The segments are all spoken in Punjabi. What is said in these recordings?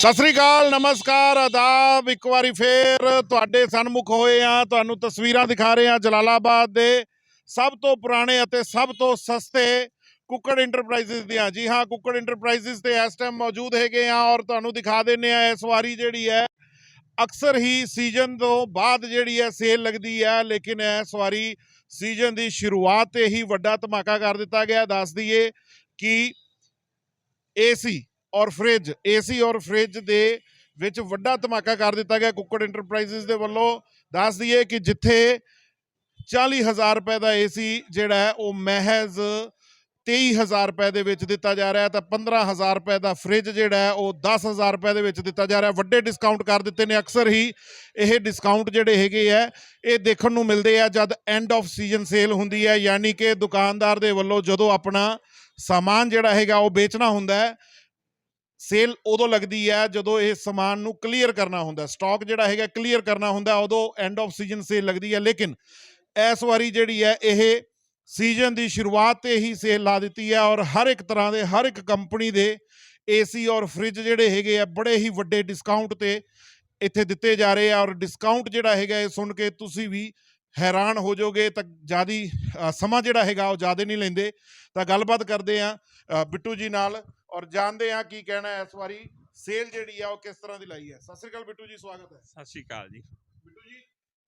ਸਤਿ ਸ੍ਰੀ ਅਕਾਲ, ਨਮਸਕਾਰ, ਆਦਾਬ। ਇੱਕ ਵਾਰੀ ਫੇਰ ਤੁਹਾਡੇ ਸਨਮੁਖ ਹੋਏ ਆ ਤੁਹਾਨੂੰ ਤਸਵੀਰਾਂ ਦਿਖਾ ਰਹੇ ਆ ਜਲਾਲਾਬਾਦ ਦੇ ਸਭ ਤੋਂ ਪੁਰਾਣੇ ਅਤੇ ਸਭ ਤੋਂ ਸਸਤੇ ਕੁੱਕੜ ਇੰਟਰਪ੍ਰਾਈਜ਼ਸ ਦੀਆਂ। ਜੀ ਹਾਂ, ਕੁੱਕੜ ਇੰਟਰਪ੍ਰਾਈਜ਼ਸ ਤੇ ਇਸ ਟਾਈਮ ਮੌਜੂਦ ਹੈਗੇ ਆ ਔਰ ਤੁਹਾਨੂੰ ਦਿਖਾ ਦਿੰਨੇ ਆ ਇਸ ਵਾਰੀ ਜਿਹੜੀ ਹੈ, ਅਕਸਰ ਹੀ ਸੀਜ਼ਨ ਤੋਂ ਬਾਅਦ ਜਿਹੜੀ ਹੈ ਸੇਲ ਲੱਗਦੀ ਹੈ। ਲੇਕਿਨ ਇਸ ਵਾਰੀ ਸੀਜ਼ਨ ਦੀ ਸ਼ੁਰੂਆਤ ਤੇ ਹੀ ਵੱਡਾ ਧਮਾਕਾ ਕਰ ਦਿੱਤਾ ਗਿਆ। ਦੱਸ ਦਈਏ ਕਿ ਏਸੀ ਔਰ ਫ੍ਰਿਜ, ਏਸੀ ਔਰ ਫ੍ਰਿਜ ਦੇ ਵਿੱਚ ਵੱਡਾ ਧਮਾਕਾ ਕਰ ਦਿੱਤਾ ਗਿਆ ਕੁੱਕੜ ਇੰਟਰਪ੍ਰਾਈਜ਼ਸ ਦੇ ਵੱਲੋਂ। ਦੱਸ ਦਈਏ ਕਿ ਜਿੱਥੇ 40000 ਰੁਪਏ ਦਾ ਏਸੀ ਜਿਹੜਾ ਹੈ, ਉਹ ਮਹਿਜ਼ 23000 ਰੁਪਏ ਦੇ ਵਿੱਚ ਦਿੱਤਾ ਜਾ ਰਿਹਾ ਹੈ। ਤਾਂ 15000 ਰੁਪਏ ਦਾ ਫ੍ਰਿਜ ਜਿਹੜਾ ਹੈ, ਉਹ 10000 ਰੁਪਏ ਦੇ ਵਿੱਚ ਦਿੱਤਾ ਜਾ ਰਿਹਾ ਵੱਡੇ ਡਿਸਕਾਊਂਟ ਕਰ ਦਿੱਤੇ ਨੇ ਅਕਸਰ ਹੀ। ਇਹ ਡਿਸਕਾਊਂਟ ਜਿਹੜੇ ਹੈਗੇ ਆ, ਇਹ ਦੇਖਣ ਨੂੰ ਮਿਲਦੇ ਆ ਜਦ ਐਂਡ ਆਫ ਸੀਜ਼ਨ ਸੇਲ ਹੁੰਦੀ ਹੈ। ਯਾਨੀ ਕਿ ਦੁਕਾਨਦਾਰ ਦੇ ਵੱਲੋਂ ਜਦੋਂ ਆਪਣਾ ਸਾਮਾਨ ਜਿਹੜਾ ਹੈਗਾ, ਉਹ ਵੇਚਣਾ ਹੁੰਦਾ ਹੈ ਸੇਲ ਉਦੋਂ ਲੱਗਦੀ ਹੈ ਜਦੋਂ ਇਹ ਸਮਾਨ ਨੂੰ ਕਲੀਅਰ ਕਰਨਾ ਹੁੰਦਾ ਸਟਾਕ ਜਿਹੜਾ ਹੈਗਾ ਕਲੀਅਰ ਕਰਨਾ ਹੁੰਦਾ ਉਦੋਂ ਐਂਡ ਆਫ ਸੀਜ਼ਨ ਸੇਲ ਲੱਗਦੀ ਹੈ। ਲੇਕਿਨ ਇਸ ਵਾਰੀ ਜਿਹੜੀ ਹੈ, ਇਹ ਸੀਜ਼ਨ ਦੀ ਸ਼ੁਰੂਆਤ ਤੇ ਹੀ ਸੇਲ ਲਾ ਦਿੱਤੀ ਹੈ ਔਰ ਹਰ ਇੱਕ ਤਰ੍ਹਾਂ ਦੇ, ਹਰ ਇੱਕ ਕੰਪਨੀ ਦੇ ਏਸੀ ਔਰ ਫ੍ਰਿਜ ਜਿਹੜੇ ਹੈਗੇ ਆ, ਬੜੇ ਹੀ ਵੱਡੇ ਡਿਸਕਾਊਂਟ ਤੇ ਇੱਥੇ ਦਿੱਤੇ ਜਾ ਰਹੇ ਆ ਔਰ ਡਿਸਕਾਊਂਟ ਜਿਹੜਾ ਹੈਗਾ, ਇਹ ਸੁਣ ਕੇ ਤੁਸੀਂ ਵੀ ਹੈਰਾਨ ਹੋ ਜਾਓਗੇ ਤਾਂ ਜਿਆਦੀ ਸਮਾਂ ਜਿਹੜਾ ਹੈਗਾ ਉਹ ਜ਼ਿਆਦਾ ਨਹੀਂ ਲੈਂਦੇ। ਤਾਂ ਗੱਲਬਾਤ ਕਰਦੇ ਆ ਬਿੱਟੂ ਜੀ ਨਾਲ। ਔਰ ਜਾਣਦੇ ਆ ਕੀ ਕਹਿਣਾ ਹੈ ਇਸ ਵਾਰੀ। ਸੇਲ ਜਿਹੜੀ ਆ ਉਹ ਕਿਸ ਤਰ੍ਹਾਂ ਦੀ ਲਾਈ ਹੈ। ਸਤਿ ਸ੍ਰੀ ਅਕਾਲ ਬਿੱਟੂ ਜੀ ਸਵਾਗਤ ਹੈ। ਸਤਿ ਸ਼੍ਰੀ ਅਕਾਲ ਜੀ। ਬਿੱਟੂ ਜੀ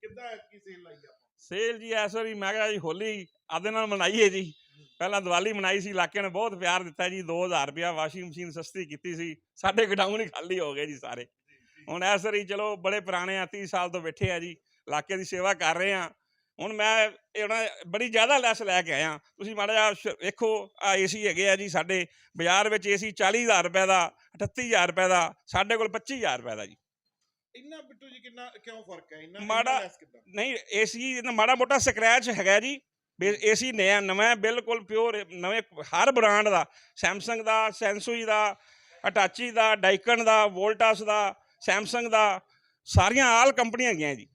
ਕਿੱਦਾਂ ਐਤਕੀ ਸੇਲ ਲਾਈ ਆਪਾਂ? ਸੇਲ ਜੀ ਇਸ ਵਾਰੀ ਮੈਂ ਕਿਹਾ ਜੀ ਹੋਲੀ ਆਦੇ ਨਾਲ ਮਨਾਈਏ ਜੀ। ਪਹਿਲਾਂ ਦੀਵਾਲੀ ਮਨਾਈ ਸੀ ਇਲਾਕੇ ਨੇ ਬਹੁਤ ਪਿਆਰ ਦਿੱਤਾ ਜੀ। 2000 ਰੁਪਿਆ ਵਾਸ਼ਿੰਗ ਮਸ਼ੀਨ ਸਸਤੀ ਕੀਤੀ ਸੀ। ਸਾਡੇ ਗਡਾਊਨ ਹੀ ਖਾਲੀ ਹੋ ਗਏ ਜੀ ਸਾਰੇ। ਹੁਣ ਇਸ ਵਾਰੀ ਚਲੋ ਬੜੇ ਪੁਰਾਣੇ ਆ 30 ਸਾਲ ਤੋਂ ਬੈਠੇ ਆ ਜੀ। ਇਲਾਕੇ ਦੀ ਸੇਵਾ ਕਰ ਰਹੇ ਆ। ਹੁਣ ਮੈਂ ਇਹ ਨਾ ਬੜੀ ਜ਼ਿਆਦਾ ਲੈਸ ਲੈ ਕੇ ਆਇਆ। ਤੁਸੀਂ ਮਾੜਾ ਜਿਹਾ ਵੇਖੋ ਆ ਏਸੀ ਹੈਗੇ ਆ ਜੀ ਸਾਡੇ ਬਾਜ਼ਾਰ ਵਿੱਚ ਏਸੀ 40000 ਰੁਪਏ ਦਾ 38000 ਰੁਪਏ ਦਾ ਸਾਡੇ ਕੋਲ 25000 ਰੁਪਏ ਦਾ ਜੀ। ਇੰਨਾ ਬਿੱਟੂ ਜੀ ਕਿੰਨਾ ਕਿਉਂ ਫ਼ਰਕ ਹੈ? ਇੰਨਾ ਮਾੜਾ-? ਨਹੀਂ ਏਸੀ ਇਹਦਾ ਮਾੜਾ ਮੋਟਾ ਸਕ੍ਰੈਚ ਹੈਗਾ ਜੀ। ਏਸੀ ਨया ਨਵਾਂ ਬਿਲਕੁਲ ਪਿਓਰ ਨਵੇਂ ਹਰ ਬ੍ਰਾਂਡ ਦਾ। ਸੈਮਸੰਗ ਦਾ ਸੈਂਸੂਈ ਦਾ ਅਟਾਚੀ ਦਾ ਡਾਈਕਨ ਦਾ ਵੋਲਟਾਸ ਦਾ ਸੈਮਸੰਗ ਦਾ ਸਾਰੀਆਂ ਆਲ ਕੰਪਨੀਆਂ ਹੈਗੀਆਂ ਜੀ।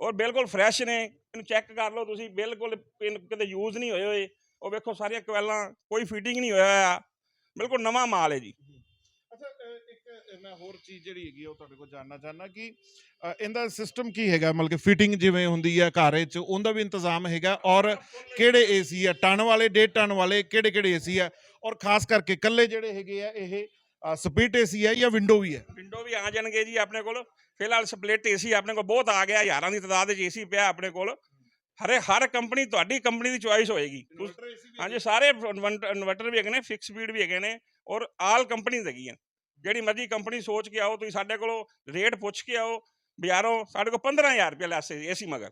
ਔਰ ਬਿਲਕੁਲ ਫਰੈਸ਼ ਨੇ। ਇਹਨੂੰ ਚੈੱਕ ਕਰ ਲਓ ਤੁਸੀਂ ਬਿਲਕੁਲ ਕਿਤੇ ਯੂਜ਼ ਨਹੀਂ ਹੋਏ ਹੋਏ। ਉਹ ਵੇਖੋ ਸਾਰੀਆਂ ਕੋਇਲਾਂ ਕੋਈ ਫਿਟਿੰਗ ਨਹੀਂ ਹੋਇਆ ਹੋਇਆ। ਬਿਲਕੁਲ ਨਵਾਂ ਮਾਲ ਹੈ ਜੀ। ਅੱਛਾ ਇੱਕ ਮੈਂ ਹੋਰ ਚੀਜ਼ ਜਿਹੜੀ ਹੈਗੀ ਆ ਉਹ ਤੁਹਾਡੇ ਕੋਲ ਜਾਨਣਾ ਚਾਹਨਾ ਕਿ ਇਹਦਾ ਸਿਸਟਮ ਕੀ ਹੈਗਾ? ਮਤਲਬ ਕਿ ਫਿਟਿੰਗ ਜਿਵੇਂ ਹੁੰਦੀ ਹੈ ਘਰ ਵਿੱਚ ਉਹਦਾ ਵੀ ਇੰਤਜ਼ਾਮ ਹੈਗਾ ਔਰ ਕਿਹੜੇ ਏਸੀ ਆ? ਟਨ ਵਾਲੇ ਡੇਢ ਟਨ ਵਾਲੇ ਕਿਹੜੇ ਕਿਹੜੇ ਏਸੀ ਆ? ਔਰ ਖਾਸ ਕਰਕੇ ਕੱਲੇ ਜਿਹੜੇ ਹੈਗੇ ਆ ਇਹ ਸਪੀਟ ਏਸੀ ਹੈ ਜਾਂ ਵਿੰਡੋ ਵੀ ਹੈ ਵਿੰਡੋ ਵੀ ਆ ਜਾਣਗੇ ਜੀ ਆਪਣੇ ਕੋਲ। ਫਿਲਹਾਲ ਸਪਲਿਟ ਏਸੀ ਆਪਣੇ ਕੋਲ ਬਹੁਤ ਆ ਗਿਆ ਹਜ਼ਾਰਾਂ ਦੀ ਤਾਦਾਦ ਵਿੱਚ ਏਸੀ ਪਿਆ ਆਪਣੇ ਕੋਲ। ਹਰੇ ਹਰ ਕੰਪਨੀ ਤੁਹਾਡੀ ਕੰਪਨੀ ਦੀ ਚੁਆਇਸ ਹੋਏਗੀ। ਹਾਂਜੀ ਸਾਰੇ ਇਨਵਰਟਰ ਵੀ ਹੈਗੇ ਨੇ ਫਿਕਸ ਸਪੀਡ ਵੀ ਹੈਗੇ ਨੇ ਔਰ ਆਲ ਕੰਪਨੀਜ਼ ਹੈਗੀਆਂ। ਜਿਹੜੀ ਮਰਜ਼ੀ ਕੰਪਨੀ ਸੋਚ ਕੇ ਆਓ ਤੁਸੀਂ ਸਾਡੇ ਕੋਲੋਂ ਰੇਟ ਪੁੱਛ ਕੇ ਆਓ। ਬਾਜ਼ਾਰੋਂ ਸਾਡੇ ਕੋਲ 15000 ਰੁਪਏ ਲੈਸ ਏਸੀ ਮਗਰ।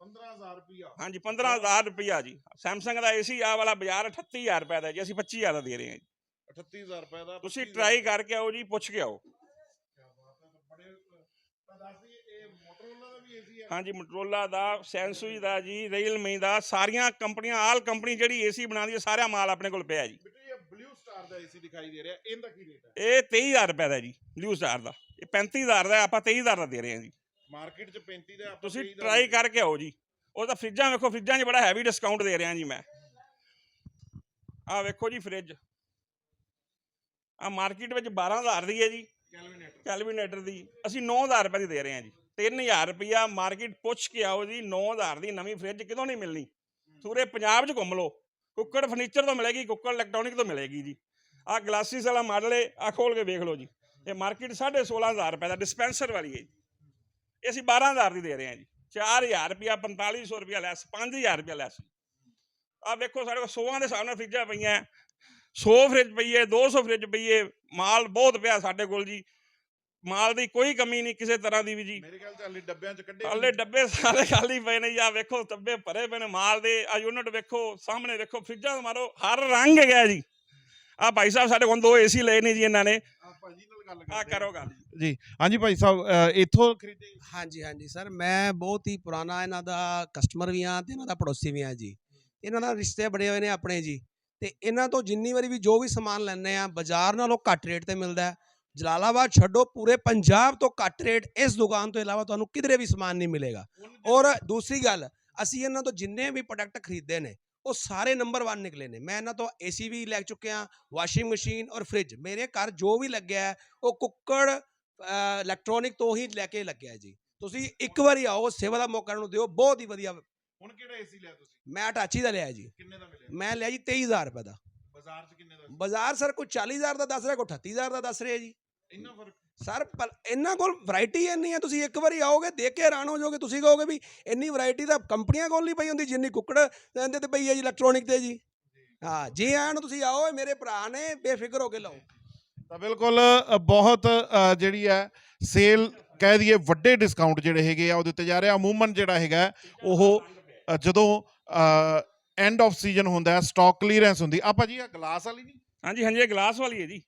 15000 ਰੁਪਿਆ ਹਾਂਜੀ 15000 ਰੁਪਇਆ ਜੀ। ਸੈਮਸੰਗ ਦਾ ਏਸੀ ਆ ਵਾਲਾ ਬਾਜ਼ਾਰ 38000 ਰੁਪਏ ਦਾ ਜੀ ਅਸੀਂ 25000 ਦਾ ਦੇ ਰਹੇ ਹਾਂ ਜੀ। 38000 ਰੁਪਏ ਦਾ ਤੁਸੀਂ 25,000 ਟਰਾਈ ਕਰਕੇ ਆਓ ਜੀ ਪੁੱਛ ਕੇ ਆਓ ਕਿਆ ਬਾਤ ਹੈ, ਤਾਂ ਬੜੇ ਤਾਂ ਦੱਸ ਦਈਏ ਇਹ ਮੋਟਰੋਲਾ ਦਾ ਵੀ ਏਸੀ ਹੈ ਹਾਂਜੀ ਮਟਰੋਲਾ ਦਾ ਸੈਂਸੂਈ ਦਾ ਜੀ ਰੀਅਲਮੀ ਦਾ ਸਾਰੀਆਂ ਕੰਪਨੀਆਂ ਆਲ ਕੰਪਨੀ ਜਿਹੜੀ ਏਸੀ ਬਣਾਉਂਦੀ ਹੈ ਸਾਰਾ ਮਾਲ ਆਪਣੇ ਕੋਲ ਪਿਆ ਜੀ। ਬਿੱਟੂ ਇਹ ਬਲੂ ਸਟਾਰ ਦਾ ਏਸੀ ਦਿਖਾਈ ਦੇ ਰਿਹਾ। ਇਹਦਾ ਕੀ ਰੇਟ ਹੈ ਇਹ 23000 ਰੁਪਏ ਦਾ ਜੀ ਨਿਊ ਸਟਾਰ ਦਾ। ਇਹ 35000 ਦਾ ਆਪਾਂ 23000 ਦਾ ਦੇ ਰਹੇ ਹਾਂ ਜੀ। ਮਾਰਕੀਟ 'ਚ 35 ਦਾ ਆਪਾਂ ਤੁਸੀਂ 23 ਦਾ ਟਰਾਈ ਕਰਕੇ ਆਓ ਜੀ। ਉਹ ਤਾਂ ਫਰਿੱਜਾਂ ਵੇਖੋ ਫਰਿੱਜਾਂ 'ਚ ਬੜਾ ਹੈਵੀ ਡਿਸਕਾਊਂਟ ਦੇ ਰਿਹਾ ਜੀ ਮੈਂ। ਆਹ ਵੇਖੋ ਜੀ ਫਰਿੱਜ ਆ ਮਾਰਕੀਟ ਵਿੱਚ 12000 ਦੀ ਹੈ ਜੀ। ਕੈਲਵਿਨੇਟਰ ਕੈਲਵਿਨੇਟਰ ਦੀ। ਅਸੀਂ 9000 ਰੁਪਏ ਦੀ ਦੇ ਰਹੇ ਹਾਂ ਜੀ। 3000 ਰੁਪਿਆ ਮਾਰਕੀਟ ਪੁੱਛ ਕੇ ਆਓ ਜੀ 9000 ਦੀ ਨਵੀਂ ਫਰਿੱਜ ਕਿਦੋਂ ਨਹੀਂ ਮਿਲਣੀ। ਪੂਰੇ ਪੰਜਾਬ 'ਚ ਘੁੰਮ ਲਓ ਕੁੱਕੜ ਫਰਨੀਚਰ ਤੋਂ ਮਿਲੇਗੀ ਕੁੱਕੜ ਇਲੈਕਟ੍ਰੋਨਿਕ ਤੋਂ ਮਿਲੇਗੀ ਜੀ। ਆਹ ਗਲਾਸਿਸ ਵਾਲਾ ਮਾਡਲ ਹੈ ਆ ਖੋਲ ਕੇ ਵੇਖ ਲਓ ਜੀ। ਇਹ ਮਾਰਕੀਟ 16500 ਰੁਪਏ ਦਾ ਡਿਸਪੈਂਸਰ ਵਾਲੀ ਹੈ ਜੀ। ਇਹ ਅਸੀਂ 12000 ਦੀ ਦੇ ਰਹੇ ਹਾਂ ਜੀ। 4000 ਰੁਪਿਆ 4500 ਰੁਪਿਆ ਲੈਸ 5000 ਰੁਪਿਆ ਲੈਸ। ਆ ਵੇਖੋ ਸਾਡੇ ਕੋਲ 100 ਦੇ ਸਾਹਮਣੇ ਫਰਿੱਜਾਂ ਪਈਆਂ। 100 ਫਰਿੱਜ ਪਈ ਹੈ 200 ਫਰਿੱਜ ਪਈ ਹੈ ਮਾਲ ਬਹੁਤ ਪਿਆ ਸਾਡੇ ਕੋਲ ਜੀ। ਮਾਲ ਦੀ ਕੋਈ ਕਮੀ ਨਹੀਂ ਕਿਸੇ ਤਰ੍ਹਾਂ ਦੀ ਵੀ ਜੀ। ਮੇਰੇ ਖਿਆਲ ਚ ਹਾਲੇ ਡੱਬਿਆਂ ਚ ਕੱਢੇ ਹਾਲੇ ਡੱਬੇ ਸਾਰੇ ਖਾਲੀ ਪਏ ਨੇ ਜਾਂ ਵੇਖੋ ਡੱਬੇ ਭਰੇ ਪਏ ਨੇ ਮਾਲ ਦੇ ਆ ਯੂਨਿਟ ਵੇਖੋ ਸਾਹਮਣੇ ਵੇਖੋ ਫਰਿੱਜਾਂ ਦਾ ਮਾਰੋ ਹਰ ਰੰਗ ਹੈਗਾ ਜੀ। ਆ ਭਾਈ ਸਾਹਿਬ ਸਾਡੇ ਕੋਲ ਦੋ ਏਸੀ ਲਏ ਨੇ ਜੀ ਇਹਨਾਂ ਨੇ। ਆ ਭਾਜੀ ਨਾਲ ਗੱਲ ਆ ਕਰਦੇ ਕਰੋ ਗੱਲ। ਜੀ ਹਾਂਜੀ ਭਾਈ ਸਾਹਿਬ ਇੱਥੋਂ ਖਰੀਦੇ। ਹਾਂਜੀ ਹਾਂਜੀ ਸਰ ਮੈਂ ਬਹੁਤ ਹੀ ਪੁਰਾਣਾ ਇਹਨਾਂ ਦਾ ਕਸਟਮਰ ਵੀ ਹਾਂ ਤੇ ਇਹਨਾਂ ਦਾ ਪੜੋਸੀ ਵੀ ਹਾਂ ਜੀ। ਇਹਨਾਂ ਨਾਲ ਰਿਸ਼ਤੇ ਬੜੇ ਹੋਏ ਨੇ ਆਪਣੇ ਜੀ। ਤੇ ਇਹਨਾਂ ਤੋਂ ਜਿੰਨੀ ਵਾਰੀ ਵੀ ਜੋ ਵੀ ਸਮਾਨ ਲੈਂਦੇ ਆ ਬਾਜ਼ਾਰ ਨਾਲੋਂ ਘੱਟ ਰੇਟ ਤੇ ਮਿਲਦਾ ਹੈ। ਜਲਾਲਾਬਾਦ ਛੱਡੋ ਪੂਰੇ ਪੰਜਾਬ ਤੋਂ ਘੱਟ ਰੇਟ ਇਸ ਦੁਕਾਨ ਤੋਂ ਇਲਾਵਾ ਤੁਹਾਨੂੰ ਕਿਧਰੇ ਵੀ ਸਮਾਨ ਨਹੀਂ ਮਿਲੇਗਾ। ਔਰ ਦੂਸਰੀ ਗੱਲ ਅਸੀਂ ਇਹਨਾਂ ਤੋਂ ਜਿੰਨੇ ਵੀ ਪ੍ਰੋਡਕਟ ਖਰੀਦੇ ਨੇ ਉਹ ਸਾਰੇ ਨੰਬਰ 1 ਨਿਕਲੇ ਨੇ। ਮੈਂ ਇਹਨਾਂ ਤੋਂ ਏਸੀ ਵੀ ਲੈ ਚੁੱਕਿਆ ਵਾਸ਼ਿੰਗ ਮਸ਼ੀਨ ਔਰ ਫ੍ਰਿਜ ਮੇਰੇ ਘਰ ਜੋ ਵੀ ਲੱਗਿਆ ਹੈ, ਉਹ ਕੁੱਕੜ ਇਲੈਕਟ੍ਰੋਨਿਕ ਤੋਂ ਹੀ ਲੈ ਕੇ ਲੱਗਿਆ ਜੀ। ਤੁਸੀਂ ਇੱਕ ਵਾਰੀ ਆਓ ਸੇਵਾ ਦਾ ਮੌਕਾ ਨੂੰ ਦਿਓ ਬਹੁਤ ਹੀ ਵਧੀਆ। ਹੁਣ ਕਿਹੜਾ ਏਸੀ ਲਿਆ ਤੁਸੀਂ? ਮੈਂ ਅਟਾਚੀ ਦਾ ਲਿਆ ਜੀ। ਕਿੰਨੇ ਦਾ ਮਿਲਿਆ? ਮੈਂ ਲਿਆ ਜੀ 23000 ਰੁਪਏ ਦਾ। ਬਾਜ਼ਾਰ 'ਚ ਕਿੰਨੇ ਦਾ? ਬਾਜ਼ਾਰ ਸਰ ਕੋਈ 40000 ਦਾ ਦੱਸ ਰਿਹਾ ਕੋਈ 38000 ਦਾ ਦੱਸ ਰਿਹਾ ਜੀ। ਇੰਨਾ ਫ਼ਰਕ? ਸਰ ਪਰ ਇਹਨਾਂ ਕੋਲ ਵੈਰਾਈਟੀ ਇੰਨੀ ਹੈ ਤੁਸੀਂ ਇੱਕ ਵਾਰੀ ਆਓਗੇ ਦੇਖ ਕੇ ਹੈਰਾਨ ਹੋ ਜਾਓਗੇ ਤੁਸੀਂ ਕਹੋਗੇ ਵੀ ਇੰਨੀ ਵੈਰਾਈਟੀ ਤਾਂ ਕੰਪਨੀਆਂ ਕੋਲ ਨਹੀਂ ਪਈ ਹੁੰਦੀ ਜਿੰਨੀ ਕੁੱਕੜ ਇਹਦੇ ਤੇ ਪਈ ਹੈ ਜੀ ਇਲੈਕਟ੍ਰੋਨਿਕ ਤੇ ਜੀ। ਹਾਂ ਜੀ ਆਇਆਂ ਨੂੰ ਤੁਸੀਂ ਆਓ ਇਹ ਮੇਰੇ ਭਰਾ ਨੇ ਬੇਫਿਕਰ ਹੋ ਕੇ ਲਓ। ਤਾਂ ਬਿਲਕੁਲ ਅ, ਬਹੁਤ ਅ, ਜਿਹੜੀ ਹੈ ਸੇਲ ਕਹਿ ਦਈਏ ਵੱਡੇ ਡਿਸਕਾਊਂਟ ਜਿਹੜੇ ਹੈਗੇ ਆ ਉਹ ਦਿੱਤੇ ਜਾ ਰਹੇ। ਆ ਅਮੂਮਨ ਜਿਹੜਾ ਹੈਗਾ ਉਹ ਅ, ਜਦੋਂ ਐਂਡ ਆਫ ਸੀਜ਼ਨ ਹੁੰਦਾ ਹੈ ਸਟਾਕ ਕਲੀਅਰੈਂਸ ਹੁੰਦੀ। ਆਪਾਂ ਜੀ ਆ ਗਲਾਸ ਵਾਲੀ ਨਹੀਂ ਹਾਂਜੀ ਹਾਂਜੀ ਇਹ ਗਲਾਸ ਵਾਲੀ ਹੈ ਜੀ।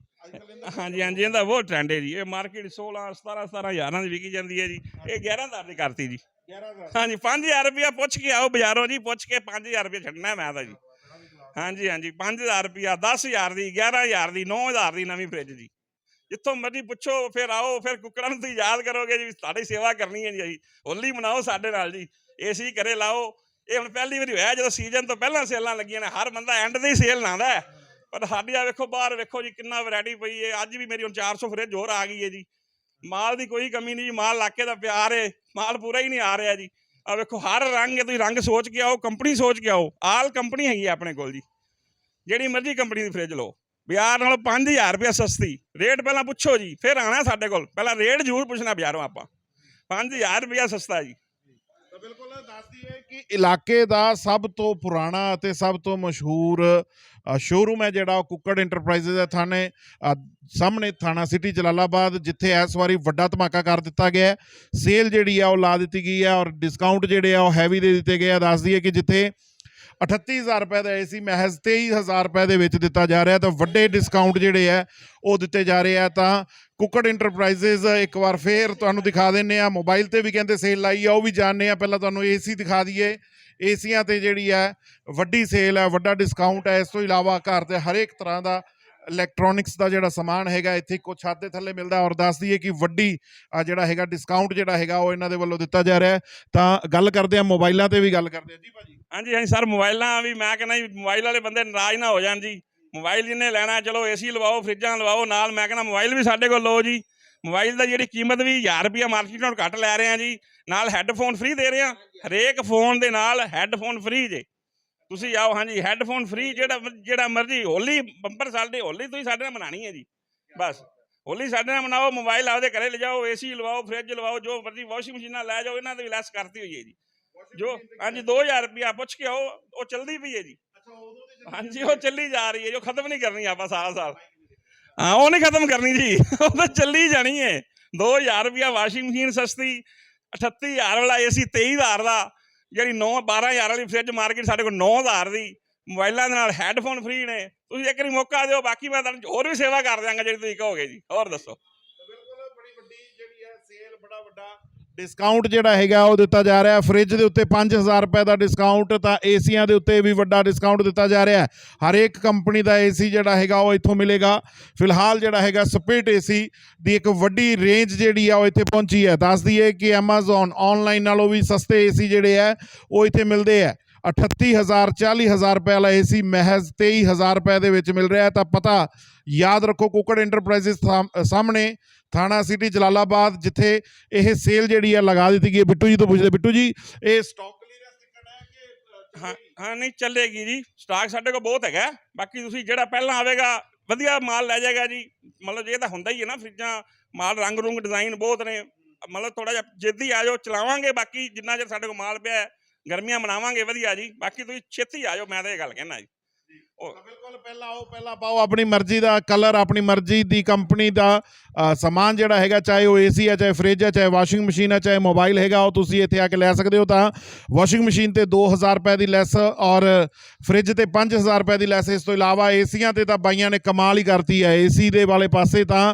ਹਾਂਜੀ ਹਾਂਜੀ ਇਹਦਾ ਬਹੁਤ ਟ੍ਰੈਂਡ ਹੈ ਜੀ। ਇਹ ਮਾਰਕੀਟ 16 17 17 ਹਜ਼ਾਰਾਂ ਦੀ ਵਿਕੀ ਜਾਂਦੀ ਹੈ ਜੀ। ਇਹ 11000 ਦੀ ਕਰਤੀ ਜੀ। 11000 ਹਾਂਜੀ 5000 ਰੁਪਇਆ ਪੁੱਛ ਕੇ ਆਓ ਬਾਜ਼ਾਰੋਂ ਜੀ ਪੁੱਛ ਕੇ 5000 ਰੁਪਇਆ ਛੱਡਣਾ ਮੈਂ ਤਾਂ ਜੀ। ਹਾਂਜੀ ਹਾਂਜੀ 5000 ਰੁਪਇਆ 10000 ਦੀ 11000 ਦੀ 9000 ਦੀ ਨਵੀਂ ਫ੍ਰਿਜ ਜੀ। ਜਿੱਥੋਂ ਮਰਜ਼ੀ ਪੁੱਛੋ ਫਿਰ ਆਓ ਫਿਰ ਕੁੱਕੜਾਂ ਨੂੰ ਤੁਸੀਂ ਯਾਦ ਕਰੋਗੇ ਜੀ ਤੁਹਾਡੀ ਸੇਵਾ ਕਰਨੀ ਹੈ ਜੀ ਅਸੀਂ। ਹੋਲੀ ਮਨਾਓ ਸਾਡੇ ਨਾਲ ਜੀ। ਏਸੀ ਘਰੇ ਲਾਓ। ਇਹ ਹੁਣ ਪਹਿਲੀ ਵਾਰੀ ਹੋਇਆ ਜਦੋਂ ਸੀਜ਼ਨ ਤੋਂ ਪਹਿਲਾਂ ਸੇਲਾਂ ਲੱਗੀਆਂ ਨੇ ਹਰ ਬੰਦਾ ਐਂਡ ਹੀ ਸੇਲ ਲਾਉਂਦਾ ਹੈ। ਪਰ ਸਾਡੀ ਆ ਵੇਖੋ, ਬਾਹਰ ਵੇਖੋ ਜੀ, ਕਿੰਨਾ ਵੈਰਾਈਟੀ ਪਈ ਹੈ ਅੱਜ ਵੀ ਮੇਰੀ ਹੁਣ 400 ਫਰਿੱਜ ਹੋਰ ਆ ਗਈ ਹੈ ਜੀ। ਮਾਲ ਦੀ ਕੋਈ ਕਮੀ ਨਹੀਂ ਜੀ, ਮਾਲ ਇਲਾਕੇ ਦਾ ਪਿਆਰ ਹੈ ਮਾਲ ਪੂਰਾ ਹੀ ਨਹੀਂ ਆ ਰਿਹਾ ਜੀ। ਆ ਵੇਖੋ, ਹਰ ਰੰਗ ਹੈ ਤੁਸੀਂ ਰੰਗ ਸੋਚ ਕੇ ਆਓ ਕੰਪਨੀ ਸੋਚ ਕੇ ਆਓ। ਆਲ ਕੰਪਨੀ ਹੈਗੀ ਹੈ ਆਪਣੇ ਕੋਲ ਜੀ। ਜਿਹੜੀ ਮਰਜ਼ੀ ਕੰਪਨੀ ਦੀ ਫ੍ਰਿਜ ਲਓ। ਬਾਜ਼ਾਰ ਨਾਲੋਂ 5000 ਰੁਪਏ ਸਸਤੀ। ਰੇਟ ਪਹਿਲਾਂ ਪੁੱਛੋ ਜੀ, ਫਿਰ ਆਣਾ ਸਾਡੇ ਕੋਲ। ਪਹਿਲਾਂ ਰੇਟ ਜ਼ਰੂਰ ਪੁੱਛਣਾ ਬਾਜ਼ਾਰੋਂ ਆਪਾਂ। 5000 ਰੁਪਏ ਸਸਤਾ ਜੀ। ਤਾਂ ਬਿਲਕੁਲ ਦੱਸਦੀ ਦਈਏ ਕਿ ਇਲਾਕੇ ਦਾ ਸਭ ਤੋਂ ਪੁਰਾਣਾ ਅਤੇ ਸਭ ਤੋਂ ਮਸ਼ਹੂਰ ਸ਼ੋਰੂਮ ਹੈ ਜਿਹੜਾ, ਉਹ ਕੁੱਕੜ ਇੰਟਰਪ੍ਰਾਈਜ਼ਸ ਹੈ ਥਾਣੇ ਸਾਹਮਣੇ ਥਾਣਾ ਸਿਟੀ ਜਲਾਲਾਬਾਦ, ਜਿੱਥੇ ਇਸ ਵਾਰੀ ਵੱਡਾ ਧਮਾਕਾ ਕਰ ਦਿੱਤਾ ਗਿਆ ਸੇਲ ਜਿਹੜੀ ਆ, ਉਹ ਲਾ ਦਿੱਤੀ ਗਈ ਹੈ ਔਰ ਡਿਸਕਾਊਂਟ ਜਿਹੜੇ ਆ, ਉਹ ਹੈਵੀ ਦੇ ਦਿੱਤੇ ਗਏ ਆ। ਦੱਸ ਦਈਏ ਕਿ ਜਿੱਥੇ 38000 ਰੁਪਏ ਦਾ ਏਸੀ ਮਹਿਜ਼ 23000 ਰੁਪਏ ਦੇ ਵਿੱਚ ਦਿੱਤਾ ਜਾ ਰਿਹਾ ਤਾਂ ਵੱਡੇ ਡਿਸਕਾਊਂਟ ਜਿਹੜੇ ਆ ਉਹ ਦਿੱਤੇ ਜਾ ਰਹੇ ਆ। ਤਾਂ ਕੁੱਕੜ ਇੰਟਰਪ੍ਰਾਈਜ਼ਸ ਇੱਕ ਵਾਰ ਫੇਰ ਤੁਹਾਨੂੰ ਦਿਖਾ ਦਿੰਨੇ ਆ। ਮੋਬਾਈਲ ਤੇ ਵੀ ਕਹਿੰਦੇ ਸੇਲ ਲਾਈ ਆ, ਉਹ ਵੀ ਜਾਣਨੇ ਆ। ਪਹਿਲਾਂ ਤੁਹਾਨੂੰ ਏਸੀ ਦਿਖਾ ਦਈਏ। ਏਸੀਆਂ ਤੇ ਜਿਹੜੀ ਹੈ ਵੱਡੀ ਸੇਲ ਹੈ ਵੱਡਾ ਡਿਸਕਾਊਂਟ ਹੈ ਇਸ ਤੋਂ ਇਲਾਵਾ ਘਰ ਦੇ ਹਰੇਕ ਤਰ੍ਹਾਂ ਦਾ ਇਲੈਕਟ੍ਰੋਨਿਕਸ ਦਾ ਜਿਹੜਾ ਸਮਾਨ ਹੈਗਾ, ਇੱਥੇ ਇੱਕੋ ਛੱਤ ਦੇ ਥੱਲੇ ਮਿਲਦਾ ਔਰ ਦੱਸ ਦਈਏ ਕਿ ਵੱਡੀ ਜਿਹੜਾ ਹੈਗਾ ਡਿਸਕਾਊਂਟ ਜਿਹੜਾ ਹੈਗਾ, ਉਹ ਇਹਨਾਂ ਦੇ ਵੱਲੋਂ ਦਿੱਤਾ ਜਾ ਰਿਹਾ ਤਾਂ ਗੱਲ ਕਰਦੇ ਆ ਮੋਬਾਈਲਾਂ ਤੇ ਵੀ ਗੱਲ ਕਰਦੇ ਆ ਜੀ ਭਾਜੀ। ਹਾਂਜੀ ਹਾਂਜੀ ਸਰ, ਮੋਬਾਈਲਾਂ ਵੀ ਮੈਂ ਕਹਿੰਦਾ ਜੀ, ਮੋਬਾਈਲ ਵਾਲੇ ਬੰਦੇ ਨਾਰਾਜ਼ ਨਾ ਹੋ ਜਾਣ ਜੀ। ਮੋਬਾਈਲ ਜਿੰਨੇ ਲੈਣਾ, ਚਲੋ ਏਸੀ ਲਵਾਓ, ਫਰਿੱਜਾਂ ਲਵਾਓ, ਨਾਲ ਮੈਂ ਕਹਿੰਦਾ ਮੋਬਾਈਲ ਵੀ ਸਾਡੇ ਕੋਲ ਲਓ ਜੀ। ਮੋਬਾਈਲ ਦਾ ਜਿਹੜੀ ਕੀਮਤ ਵੀ 1000 ਰੁਪਿਆ ਮਾਰਕੀਟ ਨਾਲੋਂ ਘੱਟ ਲੈ ਰਹੇ ਆ ਜੀ ਨਾਲ ਹੈੱਡਫੋਨ ਫ੍ਰੀ ਦੇ ਰਹੇ ਆ ਹਰੇਕ ਫੋਨ ਦੇ ਨਾਲ ਹੈੱਡਫੋਨ ਫ੍ਰੀ ਜੇ। ਤੁਸੀਂ ਆਓ ਹਾਂਜੀ ਹੈੱਡਫੋਨ ਫ੍ਰੀ ਜਿਹੜਾ ਜਿਹੜਾ ਮਰਜ਼ੀ ਹੋਲੀ ਬੰਪਰ ਸਾਡੇ ਹੋਲੀ ਤੁਸੀਂ ਸਾਡੇ ਨਾਲ ਮਨਾਣੀ ਹੈ ਜੀ ਬਸ। ਹੋਲੀ ਸਾਡੇ ਨਾਲ ਮਨਾਓ ਮੋਬਾਈਲ ਆਪਦੇ ਘਰੇ ਲਿਜਾਓ ਏਸੀ ਲਵਾਓ ਫ੍ਰਿਜ ਲਵਾਓ ਜੋ ਮਰਜ਼ੀ ਵਾਸ਼ਿੰਗ ਮਸ਼ੀਨਾਂ ਲੈ ਜਾਓ ਇਹਨਾਂ ਤੇ ਵੀ ਲੈਸ ਕਰਤੀ ਹੋਈ ਹੈ ਜੀ। ਜੋ ਹਾਂਜੀ 2000 ਰੁਪਿਆ ਪੁੱਛ ਕੇ ਆਓ ਉਹ ਚਲਦੀ ਪਈ ਹੈ ਜੀ। ਹਾਂਜੀ ਉਹ ਚੱਲੀ ਜਾ ਰਹੀ ਹੈ ਜੋ ਖਤਮ ਨਹੀਂ ਕਰਨੀ ਆਪਾਂ ਸਾਲ ਸਾਲ ਹਾਂ, ਉਹ ਨਹੀਂ ਖਤਮ ਕਰਨੀ ਜੀ। ਉਹ ਤਾਂ ਚੱਲੀ ਜਾਣੀ ਹੈ 2000 ਰੁਪਿਆ ਵਾਸ਼ਿੰਗ ਮਸ਼ੀਨ ਸਸਤੀ 38000 ਵਾਲਾ ਏਸੀ 23000 ਦਾ। ਜਿਹੜੀ 9 12000 ਵਾਲੀ ਫ੍ਰਿਜ ਮਾਰਕੀਟ ਸਾਡੇ ਕੋਲ 9000 ਦੀ। ਮੋਬਾਈਲਾਂ ਦੇ ਨਾਲ ਹੈੱਡਫੋਨ ਫ੍ਰੀ ਨੇ। ਤੁਸੀਂ ਇੱਕ ਵਾਰੀ ਮੌਕਾ ਦਿਓ, ਬਾਕੀ ਮੈਂ ਤੁਹਾਨੂੰ ਹੋਰ ਵੀ ਸੇਵਾ ਕਰ ਦਿਆਂਗਾ ਜਿਹੜੀ ਤੁਸੀਂ ਕਹੋਗੇ ਜੀ। ਹੋਰ ਦੱਸੋ। ਬਿਲਕੁਲ, ਬੜੀ ਵੱਡੀ ਜਿਹੜੀ ਹੈ ਸੇਲ ਬੜਾ ਵੱਡਾ ਡਿਸਕਾਊਂਟ ਜਿਹੜਾ ਹੈਗਾ ਉਹ ਦਿੱਤਾ ਜਾ ਰਿਹਾ ਹੈ। ਫ੍ਰਿਜ ਦੇ ਉੱਤੇ 5000 ਰੁਪਏ ਦਾ ਡਿਸਕਾਊਂਟ ਤਾਂ ਏਸੀਆਂ ਦੇ ਉੱਤੇ ਵੀ ਵੱਡਾ ਡਿਸਕਾਊਂਟ ਦਿੱਤਾ ਜਾ ਰਿਹਾ ਹਰੇਕ ਕੰਪਨੀ ਦਾ ਏਸੀ ਜਿਹੜਾ ਹੈਗਾ ਉਹ ਇੱਥੋਂ ਮਿਲੇਗਾ। ਫਿਲਹਾਲ ਜਿਹੜਾ ਹੈਗਾ ਸਪਿਟ ਏਸੀ ਦੀ ਇੱਕ ਵੱਡੀ ਰੇਂਜ ਜਿਹੜੀ ਆ ਉਹ ਇੱਥੇ ਪਹੁੰਚੀ ਹੈ। ਦੱਸ ਦਈਏ ਕਿ Amazon ਆਨਲਾਈਨ ਨਾਲੋਂ ਵੀ ਸਸਤੇ ਏਸੀ ਜਿਹੜੇ ਆ ਉਹ ਇੱਥੇ ਮਿਲਦੇ ਆ 38000 40000 ਰੁਪਏ ਵਾਲਾ ਏਸੀ ਮਹਿਜ਼ 23000 ਰੁਪਏ ਦੇ ਵਿੱਚ ਮਿਲ ਰਿਹਾ ਤਾਂ ਪਤਾ, ਯਾਦ ਰੱਖੋ ਕੁੱਕੜ ਇੰਟਰਪ੍ਰਾਈਜ਼ਸ ਸਾਹਮਣੇ ਥਾਣਾ ਸਿਟੀ ਜਲਾਲਾਬਾਦ, ਜਿੱਥੇ ਇਹ ਸੇਲ ਜਿਹੜੀ ਆ ਲਗਾ ਦਿੱਤੀ ਗਈ ਹੈ। ਬਿੱਟੂ ਜੀ ਤੋਂ ਪੁੱਛਦੇ। ਬਿੱਟੂ ਜੀ, ਇਹ ਸਟਾਕ ਕਲੀਅਰੈਂਸ ਟਿਕਟ ਹੈ ਕਿ ਹਾਂ ਹਾਂ, ਨਹੀਂ, ਚੱਲੇਗੀ ਜੀ। ਸਟਾਕ ਸਾਡੇ ਕੋਲ ਬਹੁਤ ਹੈਗਾ। ਬਾਕੀ ਤੁਸੀਂ ਜਿਹੜਾ ਪਹਿਲਾਂ ਆਵੇਗਾ, ਵਧੀਆ ਮਾਲ ਲੈ ਜਾਏਗਾ ਜੀ। ਮਤਲਬ ਇਹ ਤਾਂ ਹੁੰਦਾ ਹੀ ਹੈ ਨਾ, ਫਰਿੱਜਾਂ, ਮਾਲ ਰੰਗ ਰੁੰਗ ਡਿਜ਼ਾਈਨ ਬਹੁਤ ਨੇ। ਮਤਲਬ ਥੋੜਾ ਜਿਹਾ ਜਿੱਦੀ ਆ ਜਾਓ, ਚਲਾਵਾਂਗੇ। ਬਾਕੀ ਜਿੰਨਾ ਚਿਰ ਸਾਡੇ ਕੋਲ ਮਾਲ ਪਿਆ ਗਰਮੀਆਂ ਮਨਾਵਾਂਗੇ, ਵਧੀਆ ਜੀ। ਬਾਕੀ ਤੁਸੀਂ ਛੇਤੀ ਆ ਜਾਓ, ਮੈਂ ਤਾਂ ਇਹ ਗੱਲ ਕਹਿਣਾ ਜੀ। ਬਿਲਕੁਲ ਪਹਿਲਾਂ ਆਓ ਪਹਿਲਾਂ ਪਾਓ ਆਪਣੀ ਮਰਜ਼ੀ ਦਾ ਕਲਰ ਆਪਣੀ ਮਰਜ਼ੀ ਦੀ ਕੰਪਨੀ ਦਾ ਅ, ਸਮਾਨ ਜਿਹੜਾ ਹੈਗਾ ਚਾਹੇ ਉਹ ਏਸੀ ਹੈ ਚਾਹੇ ਫ੍ਰਿਜ ਹੈ ਚਾਹੇ ਵਾਸ਼ਿੰਗ ਮਸ਼ੀਨ ਹੈ ਚਾਹੇ ਮੋਬਾਈਲ ਹੈਗਾ ਉਹ ਤੁਸੀਂ ਇੱਥੇ ਆ ਕੇ ਲੈ ਸਕਦੇ ਹੋ ਤਾਂ ਵਾਸ਼ਿੰਗ ਮਸ਼ੀਨ ਤੇ 2000 ਰੁਪਏ ਦੀ ਲੈਸ ਔਰ ਫ੍ਰਿਜ ਤੇ 5000 ਰੁਪਏ ਦੀ ਲੈਸ ਇਸ ਤੋਂ ਇਲਾਵਾ ਏਸੀਆਂ ਤੇ ਤਾਂ ਬਾਈਆਂ ਨੇ ਕਮਾਲ ਹੀ ਕਰਤੀ ਹੈ। ਏਸੀ ਦੇ ਵਾਲੇ ਪਾਸੇ ਤਾਂ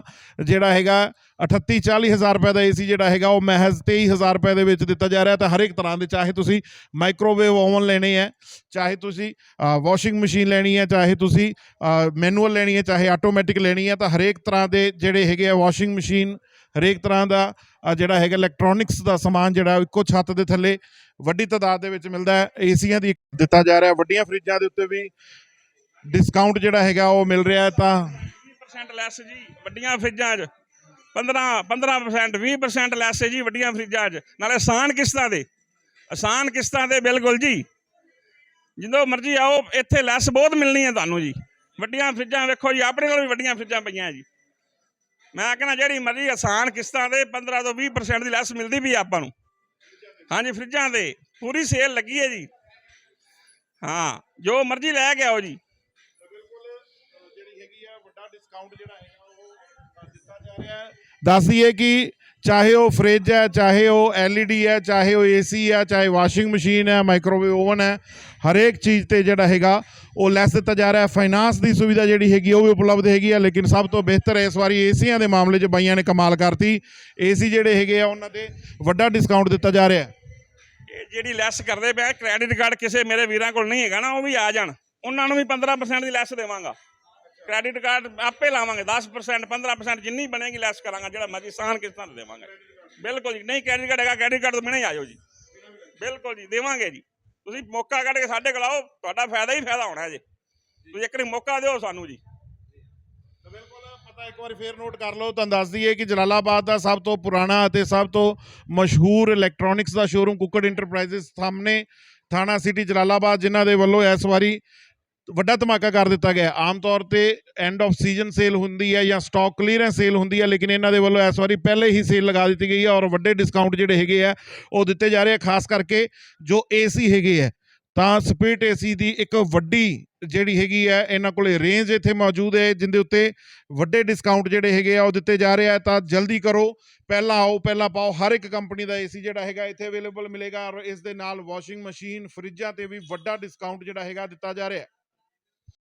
ਜਿਹੜਾ ਹੈਗਾ 38 40000 ਰੁਪਏ ਦਾ ਏਸੀ ਜਿਹੜਾ ਹੈਗਾ, ਉਹ ਮਹਿਜ਼ 23000 ਰੁਪਏ ਦੇ ਵਿੱਚ ਦਿੱਤਾ ਜਾ ਰਿਹਾ ਤਾਂ ਹਰ ਇੱਕ ਤਰ੍ਹਾਂ ਦੇ, ਚਾਹੇ ਤੁਸੀਂ ਮਾਈਕ੍ਰੋਵੇਵ ਓਵਨ ਲੈਣੇ ਹੈ, ਚਾਹੇ ਤੁਸੀਂ ਵਾਸ਼ਿੰਗ ਮਸ਼ੀਨ ਲੈਣੀ ਹੈ, ਚਾਹੇ ਤੁਸੀਂ ਮੈਨੂਅਲ ਲੈਣੀ ਹੈ, ਚਾਹੇ ਆਟੋਮੈਟਿਕ ਲੈਣੀ ਹੈ, ਤਾਂ ਹਰੇਕ ਤਰ੍ਹਾਂ ਦੇ ਜਿਹੜੇ ਹੈਗੇ ਆ ਵਾਸ਼ਿੰਗ ਮਸ਼ੀਨ ਹਰੇਕ ਤਰ੍ਹਾਂ ਦਾ ਜਿਹੜਾ ਹੈਗਾ ਇਲੈਕਟ੍ਰੋਨਿਕਸ ਦਾ ਸਮਾਨ ਜਿਹੜਾ ਇੱਕੋ ਛੱਤ ਦੇ ਥੱਲੇ ਵੱਡੀ ਤਾਦਾਦ ਦੇ ਵਿੱਚ ਮਿਲਦਾ ਹੈ। ਏਸੀਆਂ ਦੀ ਦਿੱਤਾ ਜਾ ਰਿਹਾ, ਵੱਡੀਆਂ ਫਰਿੱਜਾਂ ਦੇ ਉੱਤੇ ਵੀ ਡਿਸਕਾਊਂਟ ਜਿਹੜਾ ਹੈਗਾ, ਉਹ ਮਿਲ ਰਿਹਾ ਤਾਂ 20% ਲੈਸ ਜੀ, ਵੱਡੀਆਂ ਫਰਿੱਜਾਂ 'ਚ। 15 15% 20% ਲੈਸ ਹੈ ਜੀ ਵੱਡੀਆਂ ਫਰਿੱਜਾਂ 'ਚ। ਨਾਲੇ ਆਸਾਨ ਕਿਸ਼ਤਾਂ ਦੇ। ਆਸਾਨ ਕਿਸ਼ਤਾਂ ਦੇ ਬਿਲਕੁਲ ਜੀ। ਜਦੋਂ ਮਰਜ਼ੀ ਆਓ, ਇੱਥੇ ਲੈਸ ਬਹੁਤ ਮਿਲਣੀ ਹੈ ਤੁਹਾਨੂੰ ਜੀ। ਵੱਡੀਆਂ ਫਰਿੱਜਾਂ ਵੇਖੋ ਜੀ, ਆਪਣੇ ਕੋਲ ਵੀ ਵੱਡੀਆਂ ਫਰਿੱਜਾਂ ਪਈਆਂ ਜੀ। ਮੈਂ ਕਹਿੰਦਾ ਜਿਹੜੀ ਮਰਜ਼ੀ ਆਸਾਨ ਕਿਸ਼ਤਾਂ ਦੇ 15 ਤੋਂ 20% ਦੀ ਲੈਸ ਮਿਲਦੀ ਵੀ ਆਪਾਂ ਨੂੰ। ਹਾਂਜੀ, ਫਰਿੱਜਾਂ ਦੇ। ਪੂਰੀ ਸੇਲ ਲੱਗੀ ਹੈ ਜੀ। ਹਾਂ, ਜੋ ਮਰਜ਼ੀ ਲੈ ਕੇ ਆਓ ਜੀ। ਜਿਹੜੀ ਹੈਗੀ ਆ ਵੱਡਾ ਡਿਸਕਾਊਂਟ ਜਿਹੜਾ ਹੈਗਾ, ਉਹ ਦੱਸ ਦਈਏ ਕਿ ਚਾਹੇ ਉਹ ਫ੍ਰਿਜ ਹੈ, ਚਾਹੇ ਉਹ LED ਹੈ, ਚਾਹੇ ਉਹ AC ਹੈ, ਚਾਹੇ ਵਾਸ਼ਿੰਗ ਮਸ਼ੀਨ ਹੈ ਮਾਈਕ੍ਰੋਵੇਵ ਓਵਨ ਹੈ, ਹਰੇਕ ਚੀਜ਼ ਤੇ ਜਿਹੜਾ ਹੈਗਾ ਉਹ ਲੈਸ ਦਿੱਤਾ ਜਾ ਰਿਹਾ ਹੈ। ਫਾਈਨਾਂਸ ਦੀ ਸੁਵਿਧਾ ਜਿਹੜੀ ਹੈਗੀ ਉਹ ਵੀ ਉਪਲਬਧ ਹੈਗੀ ਹੈ, ਲੇਕਿਨ ਸਭ ਤੋਂ ਬਿਹਤਰ ਇਸ ਵਾਰੀ ਏਸੀਆਂ ਦੇ ਮਾਮਲੇ 'ਚ ਬਾਈਆਂ ਨੇ ਕਮਾਲ ਕਰਤੀ। ਏਸੀ ਜਿਹੜੇ ਹੈਗੇ ਆ, ਉਹਨਾਂ ਤੇ ਵੱਡਾ ਡਿਸਕਾਊਂਟ ਦਿੱਤਾ ਜਾ ਰਿਹਾ ਹੈ। ਇਹ ਜਿਹੜੀ ਲੈਸ ਕਰਦੇ ਪਿਆ ਕ੍ਰੈਡਿਟ ਕਾਰਡ ਕਿਸੇ ਮੇਰੇ ਵੀਰਾਂ ਕੋਲ ਨਹੀਂ ਹੈਗਾ ਨਾ, ਉਹ ਵੀ ਆ ਜਾਣ। ਉਹਨਾਂ ਨੂੰ ਵੀ 15% ਦੀ ਲੈਸ ਦੇਵਾਂਗਾ। ਕ੍ਰੈਡਿਟ ਕਾਰਡ ਆਪੇ ਲਾਵਾਂਗੇ 10% 15% ਜਿੰਨੀ ਬਣੇਗੀ ਲੈਸ ਕਰਾਂਗਾ, ਜਿਹੜਾ ਮਰਜ਼ੀ ਸਾਨ ਕਿਸ਼ਤਾਂ ਤੇ ਦੇਵਾਂਗੇ। ਬਿਲਕੁਲ ਜੀ, ਨਹੀਂ ਕ੍ਰੈਡਿਟ ਕਾਰਡ ਹੈਗਾ ਕ੍ਰੈਡਿਟ ਕਾਰਡ ਤੋਂ ਬਿਨਾਂ ਹੀ ਆਇਓ ਜੀ। ਬਿਲਕੁਲ ਜੀ, ਦੇਵਾਂਗੇ ਜੀ। ਤੁਸੀਂ ਮੌਕਾ ਕੱਢ ਕੇ ਸਾਡੇ ਕੋਲ ਆਓ, ਤੁਹਾਡਾ ਫਾਇਦਾ ਹੀ ਫਾਇਦਾ ਹੋਣਾ ਜੀ ਤੁਸੀਂ ਇੱਕ ਵਾਰੀ ਮੌਕਾ ਦਿਓ ਸਾਨੂੰ ਜੀ। ਬਿਲਕੁਲ, ਪਤਾ ਇੱਕ ਵਾਰੀ ਫੇਰ ਨੋਟ ਕਰ ਲਓ, ਤੁਹਾਨੂੰ ਦੱਸ ਦਈਏ ਕਿ ਜਲਾਲਾਬਾਦ ਦਾ ਸਭ ਤੋਂ ਪੁਰਾਣਾ ਅਤੇ ਸਭ ਤੋਂ ਮਸ਼ਹੂਰ ਇਲੈਕਟ੍ਰੋਨਿਕਸ ਦਾ ਸ਼ੋਰੂਮ ਕੁੱਕੜ ਇੰਟਰਪ੍ਰਾਈਜ਼ਸ ਸਾਹਮਣੇ ਥਾਣਾ ਸਿਟੀ ਜਲਾਲਾਬਾਦ, ਜਿਨ੍ਹਾਂ ਦੇ ਵੱਲੋਂ ਇਸ ਵਾਰੀ ਵੱਡਾ ਧਮਾਕਾ ਕਰ ਦਿੱਤਾ ਗਿਆ। ਆਮ ਤੌਰ ਤੇ ਐਂਡ ਆਫ ਸੀਜ਼ਨ ਸੇਲ ਹੁੰਦੀ ਹੈ ਜਾਂ ਸਟਾਕ ਕਲੀਅਰੈਂਸ ਸੇਲ ਹੁੰਦੀ ਹੈ, ਲੇਕਿਨ ਇਹਨਾਂ ਦੇ ਵੱਲੋਂ ਇਸ ਵਾਰੀ ਪਹਿਲੇ ਹੀ ਸੇਲ ਲਗਾ ਦਿੱਤੀ ਗਈ ਹੈ ਔਰ ਵੱਡੇ ਡਿਸਕਾਊਂਟ ਜਿਹੜੇ ਹੈਗੇ ਆ, ਉਹ ਦਿੱਤੇ ਜਾ ਰਹੇ ਆ, ਖਾਸ ਕਰਕੇ ਜੋ ਏਸੀ ਹੈਗੇ ਆ। ਤਾਂ ਸਪਿਟ ਏਸੀ ਦੀ ਇੱਕ ਵੱਡੀ ਜਿਹੜੀ ਹੈਗੀ ਹੈ ਇਹਨਾਂ ਕੋਲੇ ਰੇਂਜ ਇੱਥੇ ਮੌਜੂਦ ਹੈ, ਜਿੰਦੇ ਉੱਤੇ ਵੱਡੇ ਡਿਸਕਾਊਂਟ ਜਿਹੜੇ ਹੈਗੇ ਆ, ਉਹ ਦਿੱਤੇ ਜਾ ਰਹੇ ਆ। ਤਾਂ ਜਲਦੀ ਕਰੋ, ਪਹਿਲਾਂ ਆਓ, ਪਹਿਲਾਂ ਪਾਓ, ਹਰ ਇੱਕ ਕੰਪਨੀ ਦਾ ਏਸੀ ਜਿਹੜਾ ਹੈਗਾ ਇੱਥੇ ਅਵੇਲੇਬਲ ਮਿਲੇਗਾ ਔਰ ਇਸ ਦੇ ਨਾਲ ਵਾਸ਼ਿੰਗ ਮਸ਼ੀਨ ਫਰਿੱਜਾਂ ਤੇ ਵੀ ਵੱਡਾ ਡਿਸਕਾਊਂਟ ਜਿਹੜਾ ਹੈਗਾ ਦਿੱਤਾ ਜਾ ਰਿਹਾ।